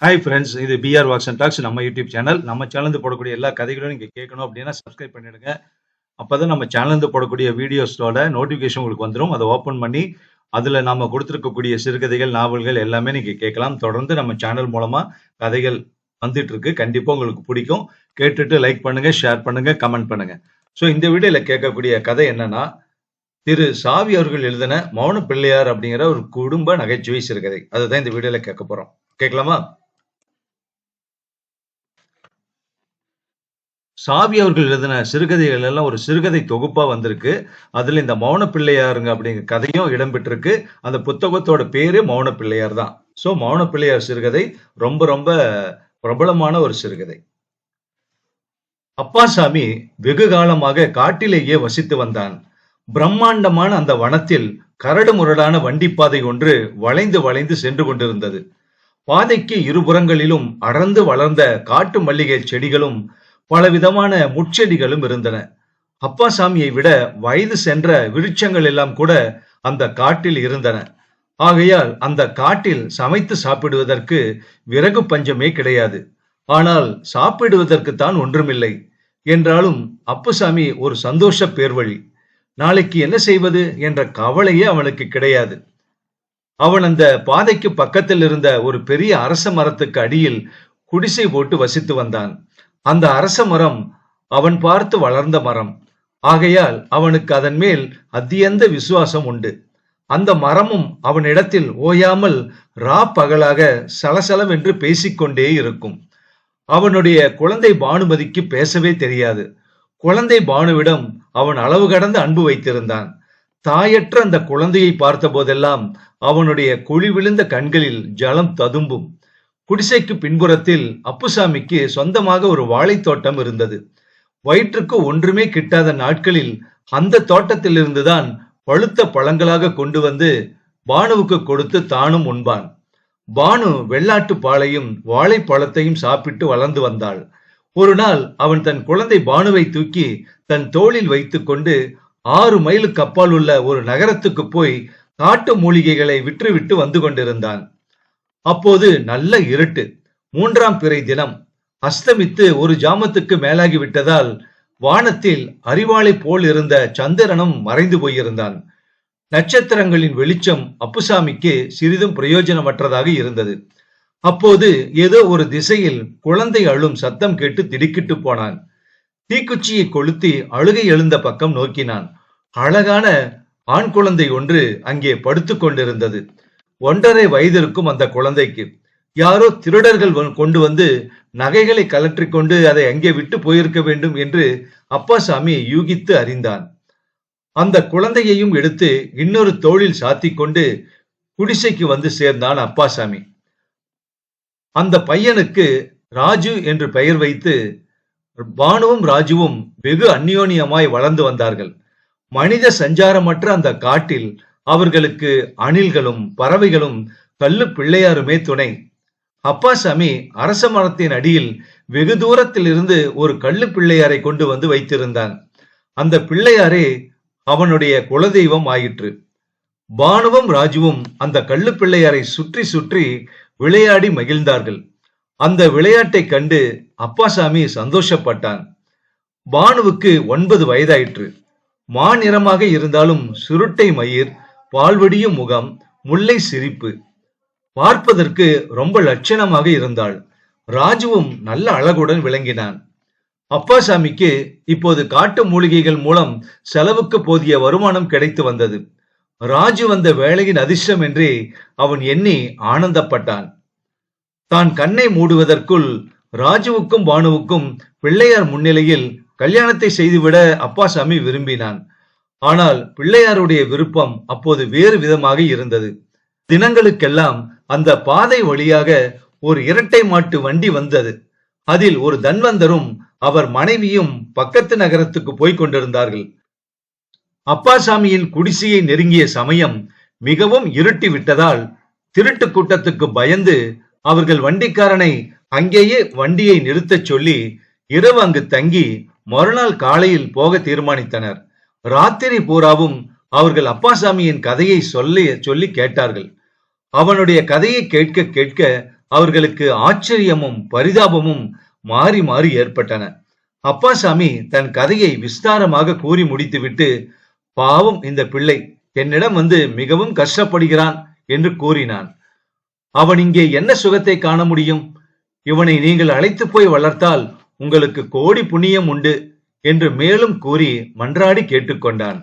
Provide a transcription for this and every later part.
Hi friends இது PR walks and talks நம்ம YouTube channel நம்ம சேனல்ந்து போடக்கூடிய எல்லா கதைகளும் நீங்கள் கேட்கணும் அப்படின்னா சப்ஸ்கிரைப் பண்ணிடுங்க. அப்போ தான் நம்ம சேனல்ந்து போடக்கூடிய வீடியோஸோட நோட்டிஃபிகேஷன் உங்களுக்கு வந்துடும் அதை ஓப்பன் பண்ணி அதில் நம்ம கொடுத்துருக்கக்கூடிய சிறுகதைகள் நாவல்கள் எல்லாமே நீங்கள் கேட்கலாம். தொடர்ந்து நம்ம சேனல் மூலமாக கதைகள் வந்துட்டு இருக்கு. கண்டிப்பாக உங்களுக்கு பிடிக்கும். கேட்டுட்டு லைக் பண்ணுங்க ஷேர் பண்ணுங்க கமெண்ட் பண்ணுங்க. ஸோ இந்த வீடியோவில் கேட்கக்கூடிய கதை என்னன்னா திரு சாவி அவர்கள் எழுதின மௌன பிள்ளையார் அப்படிங்கிற ஒரு குடும்ப நகைச்சுவை சிறுகதை. அதுதான் இந்த வீடியோவில் கேட்க போகிறோம் கேட்கலாமா? சாவி அவர்கள் எழுதின சிறுகதைகள் எல்லாம் ஒரு சிறுகதை தொகுப்பா வந்திருக்கு. அதுல இந்த மௌன பிள்ளையாருங்க அப்படிங்கிற கதையும் இடம்பெற்றிருக்கு அந்த புத்தகத்தோட பேரு மௌன பிள்ளையார் தான். சோ மௌன பிள்ளையார் சிறுகதை ரொம்ப ரொம்ப பிரபலமான ஒரு சிறுகதை. அப்பாசாமி வெகு காலமாக காட்டிலேயே வசித்து வந்தான். பிரம்மாண்டமான அந்த வனத்தில் கரடு முரடான வண்டிப்பாதை ஒன்று வளைந்து வளைந்து சென்று கொண்டிருந்தது. பாதைக்கு இருபுறங்களிலும் அடர்ந்து வளர்ந்த காட்டு மல்லிகை செடிகளும் பலவிதமான முட்செடிகளும் இருந்தன. அப்பாசாமியை விட வயது சென்ற விருட்சங்கள் எல்லாம் கூட அந்த காட்டில் இருந்தன. ஆகையால் அந்த காட்டில் சமைத்து சாப்பிடுவதற்கு விறகு பஞ்சமே கிடையாது. ஆனால் சாப்பிடுவதற்கு தான் ஒன்றுமில்லை. என்றாலும் அப்புசாமி ஒரு சந்தோஷ பேர்வழி. நாளைக்கு என்ன செய்வது என்ற கவலையே அவனுக்கு கிடையாது. அவன் அந்த பாதைக்கு பக்கத்தில் இருந்த ஒரு பெரிய அரச மரத்துக்கு அடியில் குடிசை போட்டு வசித்து வந்தான். அந்த அரச மரம் அவன் பார்த்து வளர்ந்த மரம். ஆகையால் அவனுக்கு அதன் மேல் அத்தியந்த விசுவாசம் உண்டு. அந்த மரமும் அவனிடத்தில் ஓயாமல் ரா பகலாக சலசலவென்று பேசிக்கொண்டே இருக்கும். அவனுடைய குழந்தை பானுமதிக்கு பேசவே தெரியாது. குழந்தை பானுவிடம் அவன் அளவு கடந்த அன்பு வைத்திருந்தான். தாயற்ற அந்த குழந்தையை பார்த்த போதெல்லாம் அவனுடைய குழி விழுந்த கண்களில் ஜலம் ததும்பும். குடிசைக்கு பின்புறத்தில் அப்புசாமிக்கு சொந்தமாக ஒரு வாழைத்தோட்டம் இருந்தது. வயிற்றுக்கு ஒன்றுமே கிட்டாத நாட்களில் அந்த தோட்டத்திலிருந்துதான் பழுத்த பழங்களாக கொண்டு வந்து பானுவுக்கு கொடுத்து தானும் உண்பான். பானு வெள்ளாட்டு பாலையும் வாழைப்பழத்தையும் சாப்பிட்டு வளர்ந்து வந்தாள். ஒரு நாள் அவன் தன் குழந்தை பானுவை தூக்கி தன் தோளில் வைத்துக்கொண்டு ஆறு மைலுக்கு அப்பால் உள்ள ஒரு நகரத்துக்கு போய் காட்டு மூலிகைகளை விற்றுவிட்டு வந்து கொண்டிருந்தான். அப்போது நல்ல இருட்டு. மூன்றாம் பிறை தினம். அஸ்தமித்து ஒரு ஜாமத்துக்கு மேலாகி விட்டதால் வானத்தில் அறிவாளை போல் இருந்த சந்திரனும் மறைந்து போயிருந்தான். நட்சத்திரங்களின் வெளிச்சம் அப்புசாமிக்கு சிறிதும் பிரயோஜனமற்றதாக இருந்தது. அப்போது ஏதோ ஒரு திசையில் குழந்தை அழும் சத்தம் கேட்டு திடுக்கிட்டு போனான். தீக்குச்சியை கொளுத்தி அழுகை எழுந்த பக்கம் நோக்கினான். அழகான ஆண் குழந்தை ஒன்று அங்கே படுத்து கொண்டிருந்தது. ஒன்றரை வயதிருக்கும் அந்த குழந்தைக்கு. யாரோ திருடர்கள் கொண்டு வந்து நகைகளை கலற்றி கொண்டு அதை அங்கே விட்டு போயிருக்க வேண்டும் என்று அப்பாசாமி யூகித்து அறிந்தான். அந்த குழந்தையையும் எடுத்து இன்னொரு தோளில் சாத்தி கொண்டு குடிசைக்கு வந்து சேர்ந்தான் அப்பாசாமி. அந்த பையனுக்கு ராஜு என்று பெயர் வைத்து பானுவும் ராஜுவும் வெகு அந்யோன்யமாய் வளர்ந்து வந்தார்கள். மனித சஞ்சாரமற்ற அந்த காட்டில் அவர்களுக்கு அணில்களும் பறவைகளும் கல்லு பிள்ளையாருமே துணை. அப்பாசாமி அரச மரத்தின் அடியில் வெகு தூரத்தில் இருந்து ஒரு கள்ளு பிள்ளையாரை கொண்டு வந்து வைத்திருந்தான். அந்த பிள்ளையாரே அவனுடைய குலதெய்வம் ஆயிற்று. பானுவும் ராஜுவும் அந்த கள்ளு பிள்ளையாரை சுற்றி சுற்றி விளையாடி மகிழ்ந்தார்கள். அந்த விளையாட்டை கண்டு அப்பாசாமி சந்தோஷப்பட்டான். பானுவுக்கு ஒன்பது வயதாயிற்று. மாநிறமாக இருந்தாலும் சுருட்டை மயிர் பால்வடியும் முகம் முல்லை சிரிப்பு. பார்ப்பதற்கு ரொம்ப லட்சணமாக இருந்தாள். ராஜுவும் நல்ல அழகுடன் விளங்கினான். அப்பாசாமிக்கு இப்போது காட்டு மூலிகைகள் மூலம் செலவுக்கு போதிய வருமானம் கிடைத்து வந்தது. ராஜு வந்த வேலையின் அதிர்ஷ்டம் என்றே அவன் எண்ணி ஆனந்தப்பட்டான். தான் கண்ணை மூடுவதற்குள் ராஜுவுக்கும் பானுவுக்கும் பிள்ளையார் முன்னிலையில் கல்யாணத்தை செய்துவிட அப்பாசாமி விரும்பினான். ஆனால் பிள்ளையாருடைய விருப்பம் அப்போது வேறு விதமாக இருந்தது. தினங்களுக்கெல்லாம் அந்த பாதை வழியாக ஒரு இரட்டை மாட்டு வண்டி வந்தது. அதில் ஒரு தன்வந்தரும் அவர் மனைவியும் பக்கத்து நகரத்துக்கு போய்க் கொண்டிருந்தார்கள். அப்பாசாமியின் குடிசையை நெருங்கிய சமயம் மிகவும் இருட்டி விட்டதால் திருட்டு கூட்டத்துக்கு பயந்து அவர்கள் வண்டிக்காரனை அங்கேயே வண்டியை நிறுத்தச் சொல்லி இரவு அங்கு தங்கி மறுநாள் காலையில் போக தீர்மானித்தனர். ராத்திரி பூராவும் அவர்கள் அப்பாசாமியின் கதையை சொல்லி சொல்லி கேட்டார்கள். அவனுடைய கதையை கேட்க கேட்க அவர்களுக்கு ஆச்சரியமும் பரிதாபமும் மாறி மாறி ஏற்பட்டன. அப்பாசாமி தன் கதையை விஸ்தாரமாக கூறி முடித்துவிட்டு பாவம் இந்த பிள்ளை என்னிடம் வந்து மிகவும் கஷ்டப்படுகிறான் என்று கூறினான். அவன் இங்கே என்ன சுகத்தை காண முடியும்? இவனை நீங்கள் அழைத்து போய் வளர்த்தால் உங்களுக்கு கோடி புண்ணியம் உண்டு. என்று மேலும் கூறி மன்றாடி கேட்டுக்கொண்டான்.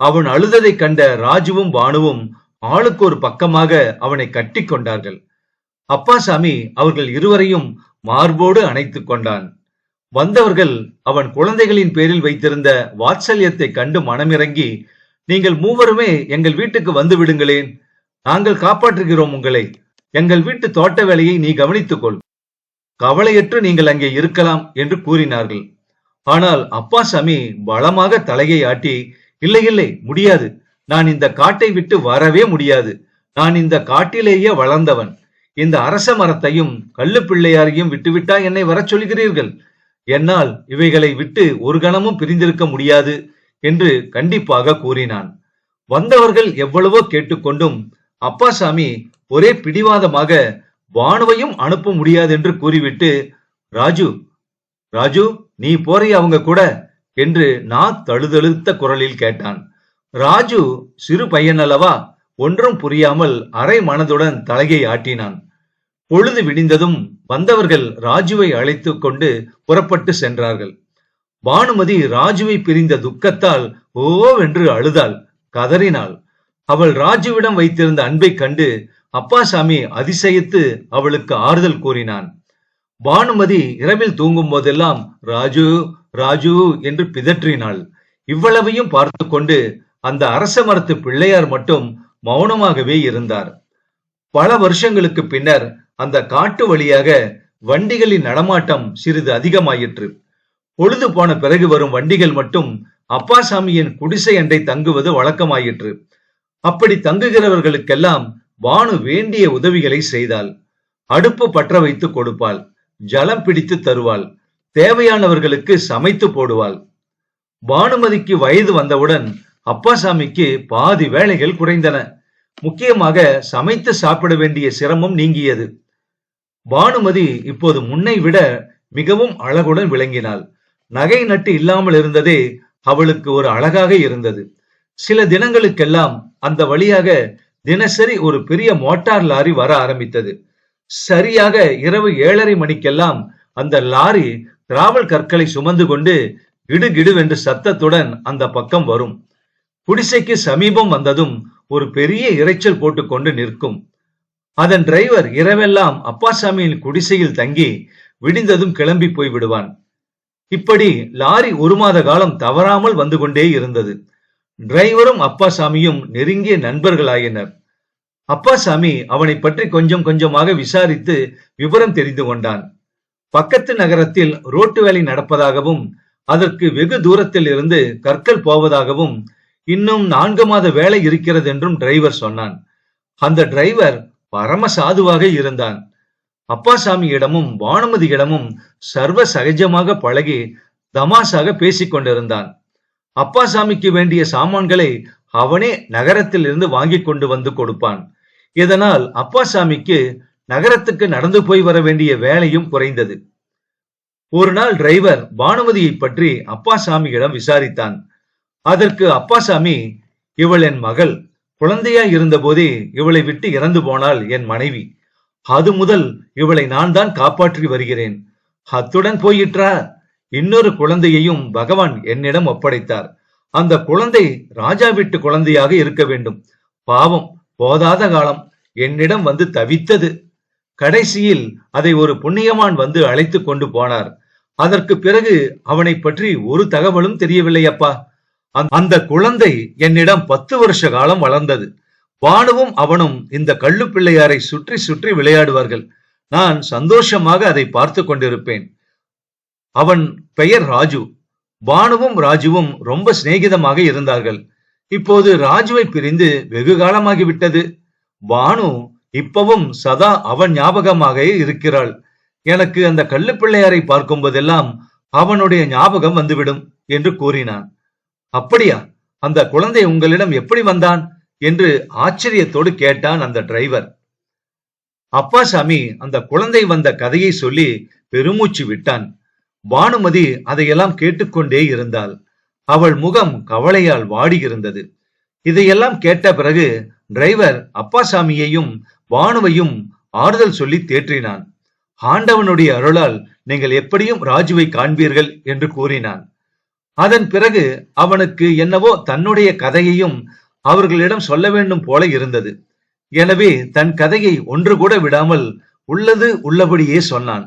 அவன் அழுததைக் கண்ட ராஜுவும் பானுவும் ஆளுக்கு ஒரு பக்கமாக அவனை கட்டி கொண்டார்கள். அப்பாசாமி அவர்கள் இருவரையும் மார்போடு அணைத்துக் கொண்டான். வந்தவர்கள் அவன் குழந்தைகளின் பேரில் வைத்திருந்த வாத்சல்யத்தை கண்டு மனமிறங்கி நீங்கள் மூவருமே எங்கள் வீட்டுக்கு வந்து விடுங்களேன். நாங்கள் காப்பாற்றுகிறோம் உங்களை. எங்கள் வீட்டு தோட்ட வேலையை நீ கவனித்துக்கொள். கவலையற்று நீங்கள் அங்கே இருக்கலாம் என்று கூறினார்கள். ஆனால் அப்பாசாமி பலமாக தலையை ஆட்டி இல்லை இல்லை முடியாது. நான் இந்த காட்டை விட்டு வரவே முடியாது. நான் இந்த காட்டிலேயே வளர்ந்தவன். இந்த அரச மரத்தையும் கள்ளு பிள்ளையாரையும் விட்டுவிட்டா என்னை வரச் சொல்கிறீர்கள். என்னால் இவைகளை விட்டு ஒரு கணமும் பிரிந்திருக்க முடியாது என்று கண்டிப்பாக கூறினான். வந்தவர்கள் எவ்வளவோ கேட்டுக்கொண்டும் அப்பாசாமி ஒரே பிடிவாதமாக வானுவையும் அனுப்ப முடியாது என்று கூறிவிட்டு ராஜு ராஜு நீ போறிய அவங்க கூட? என்று நாத் தழுதழுத்த குரலில் கேட்டான். ராஜு சிறு பையன் அல்லவா? ஒன்றும் புரியாமல் அரை மனதுடன் தலையை ஆட்டினான். பொழுது விடிந்ததும் வந்தவர்கள் ராஜுவை அழைத்துக் கொண்டு புறப்பட்டு சென்றார்கள். பானுமதி ராஜுவை பிரிந்த துக்கத்தால் ஓவென்று அழுதாள் கதறினாள். அவள் ராஜுவிடம் வைத்திருந்த அன்பை கண்டு அப்பாசாமி அதிசயித்து அவளுக்கு ஆறுதல் கூறினான். பானுமதி இரவில் தூங்கும் போதெல்லாம் ராஜு ராஜு என்று பிதற்றினாள். இவ்வளவையும் பார்த்து கொண்டு அந்த அரச மரத்து பிள்ளையார் மட்டும் மௌனமாகவே இருந்தார். பல வருஷங்களுக்கு பின்னர் அந்த காட்டு வழியாக வண்டிகளின் நடமாட்டம் சிறிது அதிகமாயிற்று. பொழுது போன பிறகு வரும் வண்டிகள் மட்டும் அப்பாசாமியின் குடிசை அண்டை தங்குவது வழக்கமாயிற்று. அப்படி தங்குகிறவர்களுக்கெல்லாம் பானு வேண்டிய உதவிகளை செய்தாள். அடுப்பு பற்ற வைத்து கொடுப்பாள். ஜலம் பிடித்து தருவாள். தேவையானவர்களுக்கு சமைத்து போடுவாள். பானுமதிக்கு வயது வந்தவுடன் அப்பாசாமிக்கு பாதி வேலைகள் குறைந்தன. முக்கியமாக சமைத்து சாப்பிட வேண்டிய சிரமம் நீங்கியது. பானுமதி இப்போது முன்னை விட மிகவும் அழகுடன் விளங்கினாள். நகை நட்டு இல்லாமல் இருந்ததே அவளுக்கு ஒரு அழகாக இருந்தது. சில தினங்களுக்கெல்லாம் அந்த வழியாக தினசரி ஒரு பெரிய மோட்டார் லாரி வர ஆரம்பித்தது. சரியாக இரவு ஏழரை மணிக்கெல்லாம் அந்த லாரி டிராவல் கற்களை சுமந்து கொண்டு கிடுகிடுவென்று சத்தத்துடன் அந்த பக்கம் வரும். குடிசைக்கு சமீபம் வந்ததும் ஒரு பெரிய இரைச்சல் போட்டுக்கொண்டு நிற்கும். அதன் டிரைவர் இரவெல்லாம் அப்பாசாமியின் குடிசையில் தங்கி விடிந்ததும் கிளம்பி போய் விடுவான். இப்படி லாரி ஒரு மாத காலம் தவறாமல் வந்து கொண்டே இருந்தது. டிரைவரும் அப்பாசாமியும் நெருங்கிய நண்பர்களாயினர். அப்பாசாமி அவனை பற்றி கொஞ்சம் கொஞ்சமாக விசாரித்து விவரம் தெரிந்து கொண்டான். பக்கத்து நகரத்தில் ரோட்டு வேலை நடப்பதாகவும் அதற்கு வெகு தூரத்தில் இருந்து கற்கள் போவதாகவும் இன்னும் நான்கு மாத வேலை இருக்கிறது என்றும் டிரைவர் சொன்னான். அந்த டிரைவர் பரம சாதுவாக இருந்தான். அப்பாசாமியிடமும் வானுமதியிடமும் சர்வ சகஜமாக பழகி தமாசாக பேசிக் கொண்டிருந்தான். அப்பாசாமிக்கு வேண்டிய சாமான்களை அவனே நகரத்தில் இருந்து வாங்கி கொண்டு வந்து கொடுப்பான். இதனால் அப்பாசாமிக்கு நகரத்துக்கு நடந்து போய் வர வேண்டிய வேலையும் குறைந்தது. ஒரு நாள் டிரைவர் பானுமதியை பற்றி அப்பாசாமியிடம் விசாரித்தான். அதற்கு அப்பாசாமி இவள் என் மகள். குழந்தையா இருந்தபோதே இவளை விட்டு இறந்து போனாள் என் மனைவி. அது முதல் இவளை நான் தான் காப்பாற்றி வருகிறேன். அத்துடன் போயிற்றா? இன்னொரு குழந்தையையும் பகவான் என்னிடம் ஒப்படைத்தார். அந்த குழந்தை ராஜா வீட்டு குழந்தையாக இருக்க வேண்டும். பாவம். போதாத காலம் என்னிடம் வந்து தவித்தது. கடைசியில் அதை ஒரு புண்ணியமான் வந்து அழைத்து கொண்டு போனார். அதற்கு பிறகு அவனை பற்றி ஒரு தகவலும் தெரியவில்லை அப்பா. அந்த குழந்தை என்னிடம் பத்து வருஷ காலம் வளர்ந்தது. பானுவும் அவனும் இந்த கள்ளு பிள்ளையாரை சுற்றி சுற்றி விளையாடுவார்கள். நான் சந்தோஷமாக அதை பார்த்து கொண்டிருப்பேன். அவன் பெயர் ராஜு. பானுவும் ராஜுவும் ரொம்ப சிநேகிதமாக இருந்தார்கள். இப்போது ராஜுவை பிரிந்து வெகு காலமாகிவிட்டது. பானு இப்பவும் சதா அவன் ஞாபகமாக இருக்கிறாள். எனக்கு அந்த கள்ளு பிள்ளையாரை பார்க்கும் போதெல்லாம் அவனுடைய ஞாபகம் வந்துவிடும் என்று கூறினான். அப்படியா? அந்த குழந்தை உங்களிடம் எப்படி வந்தான்? என்று ஆச்சரியத்தோடு கேட்டான் அந்த டிரைவர். அப்பாசாமி அந்த குழந்தை வந்த கதையை சொல்லி பெருமூச்சு விட்டான். பானுமதி அதையெல்லாம் கேட்டுக்கொண்டே இருந்தாள். அவள் முகம் கவலையால் வாடியிருந்தது. இதையெல்லாம் கேட்ட பிறகு டிரைவர் அப்பாசாமியையும் பானுவையும் ஆறுதல் சொல்லி தேற்றினான். ஆண்டவனுடைய அருளால் நீங்கள் எப்படியும் ராஜுவை காண்பீர்கள் என்று கூறினான். அதன் பிறகு அவனுக்கு என்னவோ தன்னுடைய கதையையும் அவர்களிடம் சொல்ல வேண்டும் போல இருந்தது. எனவே தன் கதையை ஒன்று கூட விடாமல் உள்ளது உள்ளபடியே சொன்னான்.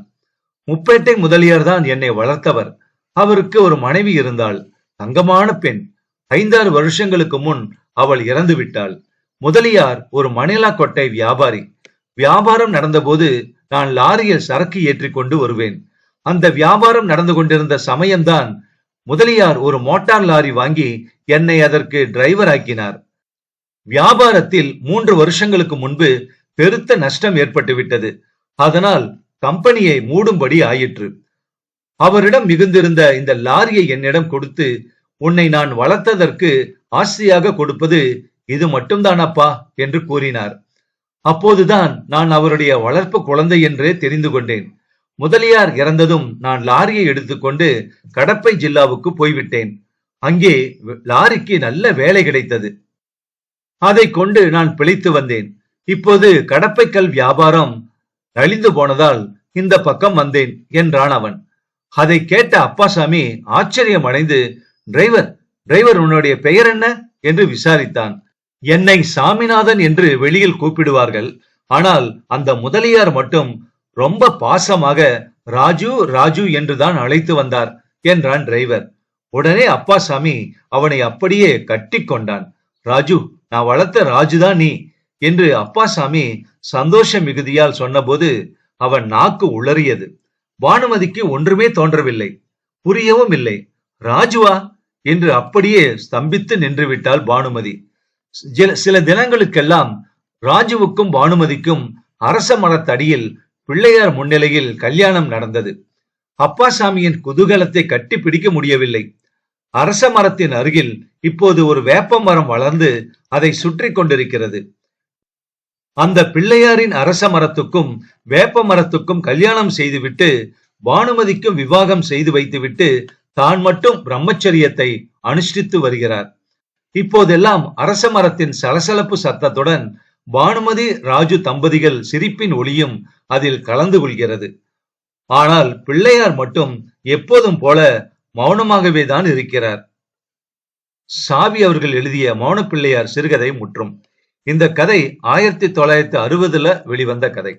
முப்பேட்டை முதலியார்தான் என்னை வளர்த்தவர். அவருக்கு ஒரு மனைவி இருந்தாள். தங்கமான பெண். ஐந்தாறு வருஷங்களுக்கு முன் அவள் இறந்து விட்டாள். முதலியார் ஒரு மணிலா கொட்டை வியாபாரி. வியாபாரம் நடந்தபோது நான் லாரியில் சரக்கு ஏற்றிக்கொண்டு வருவேன். அந்த வியாபாரம் நடந்து கொண்டிருந்த சமயம்தான் முதலியார் ஒரு மோட்டார் லாரி வாங்கி என்னை அதற்கு டிரைவர் ஆக்கினார். வியாபாரத்தில் மூன்று வருஷங்களுக்கு முன்பு பெருத்த நஷ்டம் ஏற்பட்டு விட்டது. அதனால் கம்பெனியை மூடும்படி ஆயிற்று. அவரிடம் மிகுந்திருந்த இந்த லாரியை என்னிடம் கொடுத்து உன்னை நான் வளர்த்ததற்கு ஆசிரியாக கொடுப்பது இது மட்டும்தான் அப்பா என்று கூறினார். அப்போதுதான் நான் அவருடைய வளர்ப்பு குழந்தை என்றே தெரிந்து கொண்டேன். முதலியார் இறந்ததும் நான் லாரியை எடுத்துக்கொண்டு கடப்பை ஜில்லாவுக்கு போய்விட்டேன். அங்கே லாரிக்கு நல்ல வேலை கிடைத்தது. அதை கொண்டு நான் பிழைத்து வந்தேன். இப்போது கடப்பைக்கல் வியாபாரம் அழிந்து போனதால் இந்த பக்கம் வந்தேன் என்றான் அவன். அதை கேட்ட அப்பாசாமி ஆச்சரியம் அடைந்து டிரைவர் டிரைவர் உன்னுடைய பெயர் என்ன? என்று விசாரித்தான். என்னை சாமிநாதன் என்று வெளியில் கூப்பிடுவார்கள். ஆனால் அந்த முதலியார் மட்டும் ரொம்ப பாசமாக ராஜு ராஜு என்றுதான் அழைத்து வந்தார் என்றான் டிரைவர் உடனே அப்பாசாமி அவனை அப்படியே கட்டி கொண்டான். ராஜு நான் வளர்த்த ராஜுதான் நீ என்று அப்பாசாமி சந்தோஷ மிகுதியால் சொன்னபோது அவன் நாக்கு உளறியது. பானுமதிக்கு ஒன்றுமே தோன்றவில்லை. புரியவும் இல்லை. ராஜுவா? என்று அப்படியே ஸ்தம்பித்து நின்றுவிட்டாள் பானுமதி. சில தினங்களுக்கெல்லாம் ராஜுவுக்கும் பானுமதிக்கும் அரச மரத்தடியில் பிள்ளையார் முன்னிலையில் கல்யாணம் நடந்தது. அப்பாசாமியின் குதூகலத்தை கட்டி பிடிக்க முடியவில்லை. அரச மரத்தின் அருகில் இப்போது ஒரு வேப்ப மரம் வளர்ந்து அதை சுற்றி கொண்டிருக்கிறது. அந்த பிள்ளையாரின் அரச மரத்துக்கும் வேப்ப மரத்துக்கும் கல்யாணம் செய்துவிட்டு பானுமதிக்கும் விவாகம் செய்து வைத்துவிட்டு தான் மட்டும் பிரம்மச்சரியத்தை அனுஷ்டித்து வருகிறார். இப்போதெல்லாம் அரச மரத்தின் சலசலப்பு சத்தத்துடன் பானுமதி ராஜு தம்பதிகள் சிரிப்பின் ஒளியும் அதில் கலந்து கொள்கிறது. ஆனால் பிள்ளையார் மட்டும் எப்போதும் போல மௌனமாகவே தான் இருக்கிறார். சாவி அவர்கள் எழுதிய மௌன பிள்ளையார் சிறுகதை முற்றும். இந்த கதை ஆயிரத்தி தொள்ளாயிரத்தி அறுபதுல வெளிவந்த கதை.